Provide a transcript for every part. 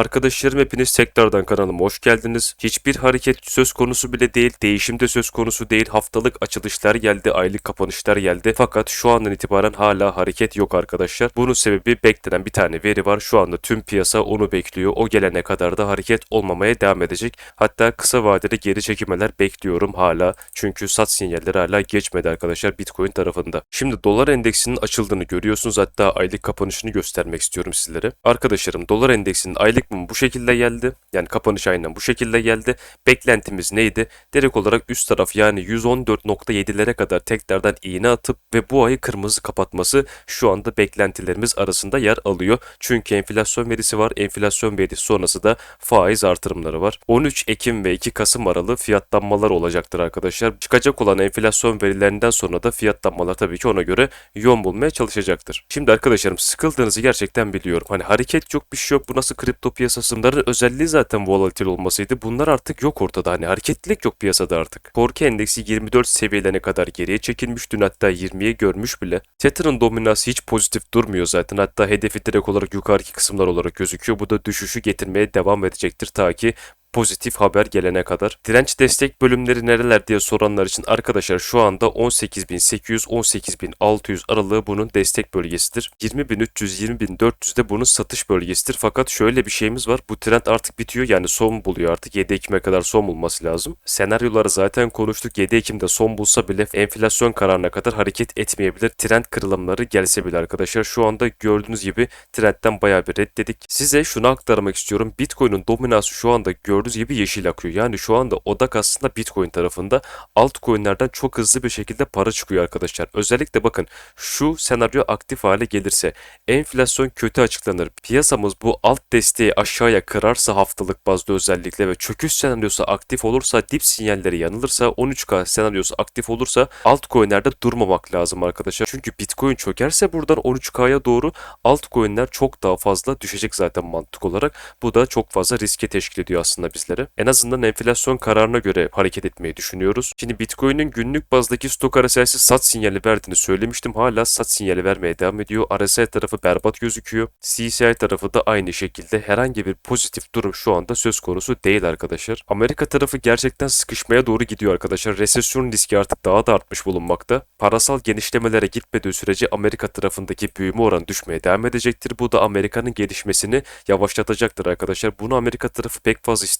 Arkadaşlarım hepiniz tekrardan kanalıma hoş geldiniz. Hiçbir hareket söz konusu bile değil, değişim de söz konusu değil. Haftalık açılışlar geldi, aylık kapanışlar geldi. Fakat şu andan itibaren hala hareket yok arkadaşlar. Bunun sebebi beklenen bir tane veri var. Şu anda tüm piyasa onu bekliyor. O gelene kadar da hareket olmamaya devam edecek. Hatta kısa vadeli geri çekilmeler bekliyorum hala. Çünkü sat sinyalleri hala geçmedi arkadaşlar Bitcoin tarafında. Şimdi dolar endeksinin açıldığını görüyorsunuz. Hatta aylık kapanışını göstermek istiyorum sizlere. Arkadaşlarım dolar endeksinin aylık bu şekilde geldi. Yani kapanış aynen bu şekilde geldi. Beklentimiz neydi? Direkt olarak üst taraf yani 114.7'lere kadar tekrardan iğne atıp ve bu ayı kırmızı kapatması şu anda beklentilerimiz arasında yer alıyor. Çünkü enflasyon verisi var. Enflasyon verisi sonrası da faiz artırımları var. 13 Ekim ve 2 Kasım aralığı fiyatlanmalar olacaktır arkadaşlar. Çıkacak olan enflasyon verilerinden sonra da fiyatlanmalar tabii ki ona göre yön bulmaya çalışacaktır. Şimdi arkadaşlarım sıkıldığınızı gerçekten biliyorum. Hani hareket yok bir şey yok. Bu nasıl kripto piyasası? Bunların özelliği zaten volatil olmasıydı. Bunlar artık yok ortada. Hani hareketlilik yok piyasada artık. Korku endeksi 24 seviyelerine kadar geriye çekilmiş. Dün hatta 20'ye görmüş bile. Tether'ın dominası hiç pozitif durmuyor zaten. Hatta hedefi direkt olarak yukarıki kısımlar olarak gözüküyor. Bu da düşüşü getirmeye devam edecektir ta ki pozitif haber gelene kadar. Direnç destek bölümleri nereler diye soranlar için arkadaşlar şu anda 18.800-18.600 aralığı bunun destek bölgesidir. 20.300-20.400 de bunun satış bölgesidir. Fakat şöyle bir şeyimiz var. Bu trend artık bitiyor. Yani son buluyor artık. 7 Ekim'e kadar son bulması lazım. Senaryoları zaten konuştuk. 7 Ekim'de son bulsa bile enflasyon kararına kadar hareket etmeyebilir. Trend kırılımları gelse bile arkadaşlar. Şu anda gördüğünüz gibi trendten bayağı bir reddedik. Size şunu aktarmak istiyorum. Bitcoin'in dominası şu anda gördüğünüz gibi yeşil akıyor. Yani şu anda odak aslında Bitcoin tarafında. Altcoin'lerden çok hızlı bir şekilde para çıkıyor arkadaşlar. Özellikle bakın şu senaryo aktif hale gelirse enflasyon kötü açıklanır. Piyasamız bu alt desteği aşağıya kırarsa haftalık bazda özellikle ve çöküş senaryosu aktif olursa dip sinyalleri yanılırsa 13K senaryosu aktif olursa altcoin'lerde durmamak lazım arkadaşlar. Çünkü Bitcoin çökerse buradan 13K'ya doğru altcoin'ler çok daha fazla düşecek zaten mantık olarak. Bu da çok fazla riske teşkil ediyor aslında bizlere. En azından enflasyon kararına göre hareket etmeyi düşünüyoruz. Şimdi Bitcoin'in günlük bazdaki stok RSI'si sat sinyali verdiğini söylemiştim. Hala sat sinyali vermeye devam ediyor. RSI tarafı berbat gözüküyor. CCI tarafı da aynı şekilde herhangi bir pozitif durum şu anda söz konusu değil arkadaşlar. Amerika tarafı gerçekten sıkışmaya doğru gidiyor arkadaşlar. Resesyon riski artık daha da artmış bulunmakta. Parasal genişlemelere gitmediği sürece Amerika tarafındaki büyüme oranı düşmeye devam edecektir. Bu da Amerika'nın gelişmesini yavaşlatacaktır arkadaşlar. Bunu Amerika tarafı pek fazla istemiyor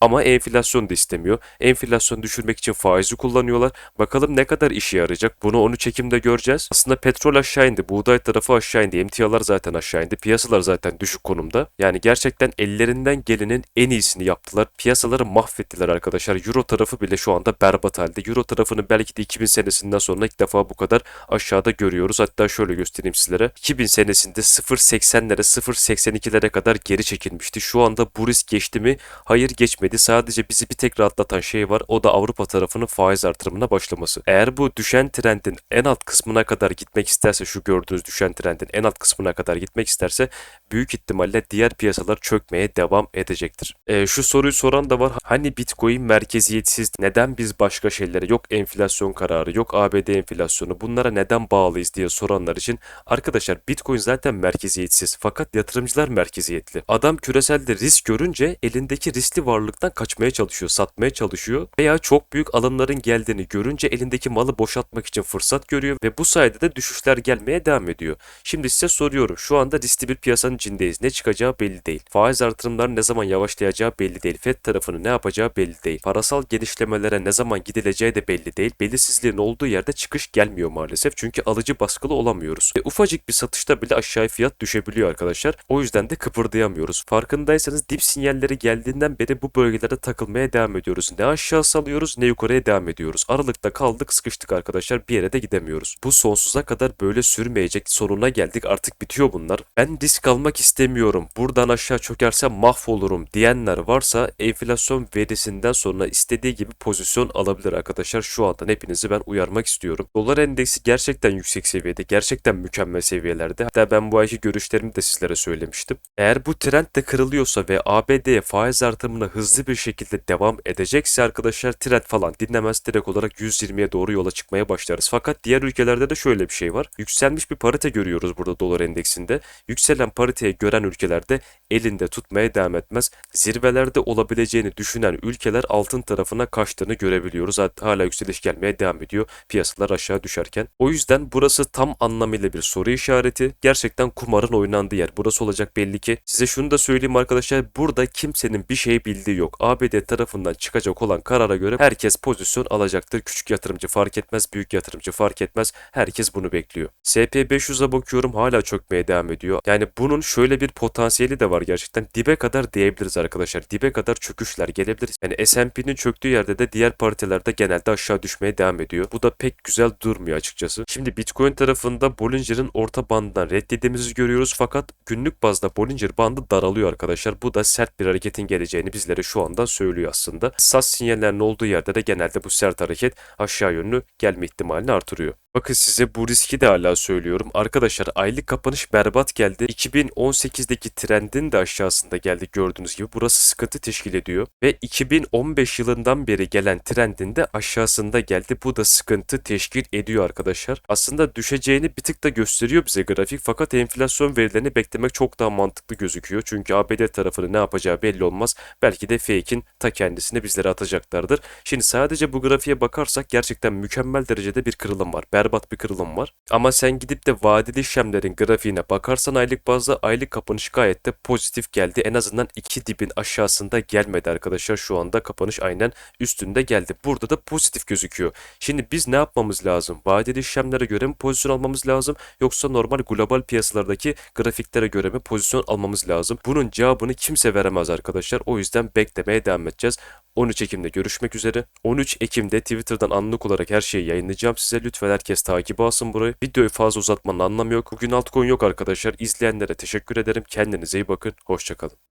ama enflasyon da istemiyor. Enflasyon düşürmek için faizi kullanıyorlar. Bakalım ne kadar işe yarayacak. Bunu 13 Ekim'de göreceğiz. Aslında petrol aşağı indi. Buğday tarafı aşağı indi. Emtialar zaten aşağı indi. Piyasalar zaten düşük konumda. Yani gerçekten ellerinden gelenin en iyisini yaptılar. Piyasaları mahvettiler arkadaşlar. Euro tarafı bile şu anda berbat halde. Euro tarafını belki de 2000 senesinden sonra ilk defa bu kadar aşağıda görüyoruz. Hatta şöyle göstereyim sizlere. 2000 senesinde 0.80'lere 0.82'lere kadar geri çekilmişti. Şu anda bu risk geçti mi? Hayır geçmedi. Sadece bizi bir tek rahatlatan şey var. O da Avrupa tarafının faiz artırımına başlaması. Eğer bu düşen trendin en alt kısmına kadar gitmek isterse şu gördüğünüz düşen trendin en alt kısmına kadar gitmek isterse büyük ihtimalle diğer piyasalar çökmeye devam edecektir. E, şu soruyu soran da var. Hani Bitcoin merkeziyetsiz neden biz başka şeylere yok enflasyon kararı yok ABD enflasyonu bunlara neden bağlıyız diye soranlar için arkadaşlar Bitcoin zaten merkeziyetsiz fakat yatırımcılar merkeziyetli. Adam küreselde risk görünce elindeki riskli varlıktan kaçmaya çalışıyor, satmaya çalışıyor veya çok büyük alımların geldiğini görünce elindeki malı boşaltmak için fırsat görüyor ve bu sayede de düşüşler gelmeye devam ediyor. Şimdi size soruyorum şu anda riskli bir piyasanın içindeyiz. Ne çıkacağı belli değil. Faiz artırımları ne zaman yavaşlayacağı belli değil. FED tarafının ne yapacağı belli değil. Parasal genişlemelere ne zaman gidileceği de belli değil. Belirsizliğin olduğu yerde çıkış gelmiyor maalesef. Çünkü alıcı baskılı olamıyoruz. Ve ufacık bir satışta bile aşağıya fiyat düşebiliyor arkadaşlar. O yüzden de kıpırdayamıyoruz. Farkındaysanız dip sinyalleri geldiğinden beri bu bölgelerde takılmaya devam ediyoruz. Ne aşağı salıyoruz ne yukarıya devam ediyoruz. Aralıkta kaldık sıkıştık arkadaşlar bir yere de gidemiyoruz. Bu sonsuza kadar böyle sürmeyecek sonuna geldik artık bitiyor bunlar. Ben risk almak istemiyorum. Buradan aşağı çökersem mahvolurum diyenler varsa enflasyon verisinden sonra istediği gibi pozisyon alabilir arkadaşlar. Şu andan hepinizi ben uyarmak istiyorum. Dolar endeksi gerçekten yüksek seviyede. Gerçekten mükemmel seviyelerde. Hatta ben bu ayki görüşlerimi de sizlere söylemiştim. Eğer bu trend de kırılıyorsa ve ABD'ye faiz artırımı artımına hızlı bir şekilde devam edecekse arkadaşlar trend falan dinlemez direkt olarak 120'ye doğru yola çıkmaya başlarız. Fakat diğer ülkelerde de şöyle bir şey var. Yükselmiş bir parite görüyoruz burada dolar endeksinde. Yükselen pariteyi gören ülkelerde elinde tutmaya devam etmez. Zirvelerde olabileceğini düşünen ülkeler altın tarafına kaçtığını görebiliyoruz. Hala yükseliş gelmeye devam ediyor piyasalar aşağı düşerken. O yüzden burası tam anlamıyla bir soru işareti. Gerçekten kumarın oynandığı yer. Burası olacak belli ki. Size şunu da söyleyeyim arkadaşlar. Burada kimsenin bir şey bildiği yok. ABD tarafından çıkacak olan karara göre herkes pozisyon alacaktır. Küçük yatırımcı fark etmez, büyük yatırımcı fark etmez. Herkes bunu bekliyor. SP500'e bakıyorum hala çökmeye devam ediyor. Yani bunun şöyle bir potansiyeli de var gerçekten. Dibe kadar diyebiliriz arkadaşlar. Dibe kadar çöküşler gelebilir. Yani S&P'nin çöktüğü yerde de diğer partilerde genelde aşağı düşmeye devam ediyor. Bu da pek güzel durmuyor açıkçası. Şimdi Bitcoin tarafında Bollinger'ın orta bandından reddedildiğimizi görüyoruz fakat günlük bazda Bollinger bandı daralıyor arkadaşlar. Bu da sert bir hareketin geleceğini bizlere şu anda söylüyor aslında. SAS sinyallerinin olduğu yerde de genelde bu sert hareket aşağı yönlü gelme ihtimalini artırıyor. Bakın size bu riski de hala söylüyorum. Arkadaşlar aylık kapanış berbat geldi. 2018'deki trendin de aşağısında geldi gördüğünüz gibi. Burası sıkıntı teşkil ediyor. Ve 2015 yılından beri gelen trendin de aşağısında geldi. Bu da sıkıntı teşkil ediyor arkadaşlar. Aslında düşeceğini bir tık da gösteriyor bize grafik. Fakat enflasyon verilerini beklemek çok daha mantıklı gözüküyor. Çünkü ABD tarafının ne yapacağı belli olmaz. Belki de fake'in ta kendisini bizlere atacaklardır. Şimdi sadece bu grafiğe bakarsak gerçekten mükemmel derecede bir kırılım var. Berbat bir kırılım var. Ama sen gidip de vadeli işlemlerin grafiğine bakarsan aylık bazda aylık kapanış gayet de pozitif geldi. En azından iki dibin aşağısında gelmedi arkadaşlar. Şu anda kapanış aynen üstünde geldi. Burada da pozitif gözüküyor. Şimdi biz ne yapmamız lazım? Vadeli işlemlere göre mi pozisyon almamız lazım? Yoksa normal global piyasalardaki grafiklere göre mi pozisyon almamız lazım? Bunun cevabını kimse veremez arkadaşlar. O yüzden beklemeye devam edeceğiz. 13 Ekim'de görüşmek üzere. 13 Ekim'de Twitter'dan anlık olarak her şeyi yayınlayacağım size. Lütfen herkes takip alsın burayı. Videoyu fazla uzatmanın anlamı yok. Bugün altcoin yok arkadaşlar. İzleyenlere teşekkür ederim. Kendinize iyi bakın. Hoşçakalın.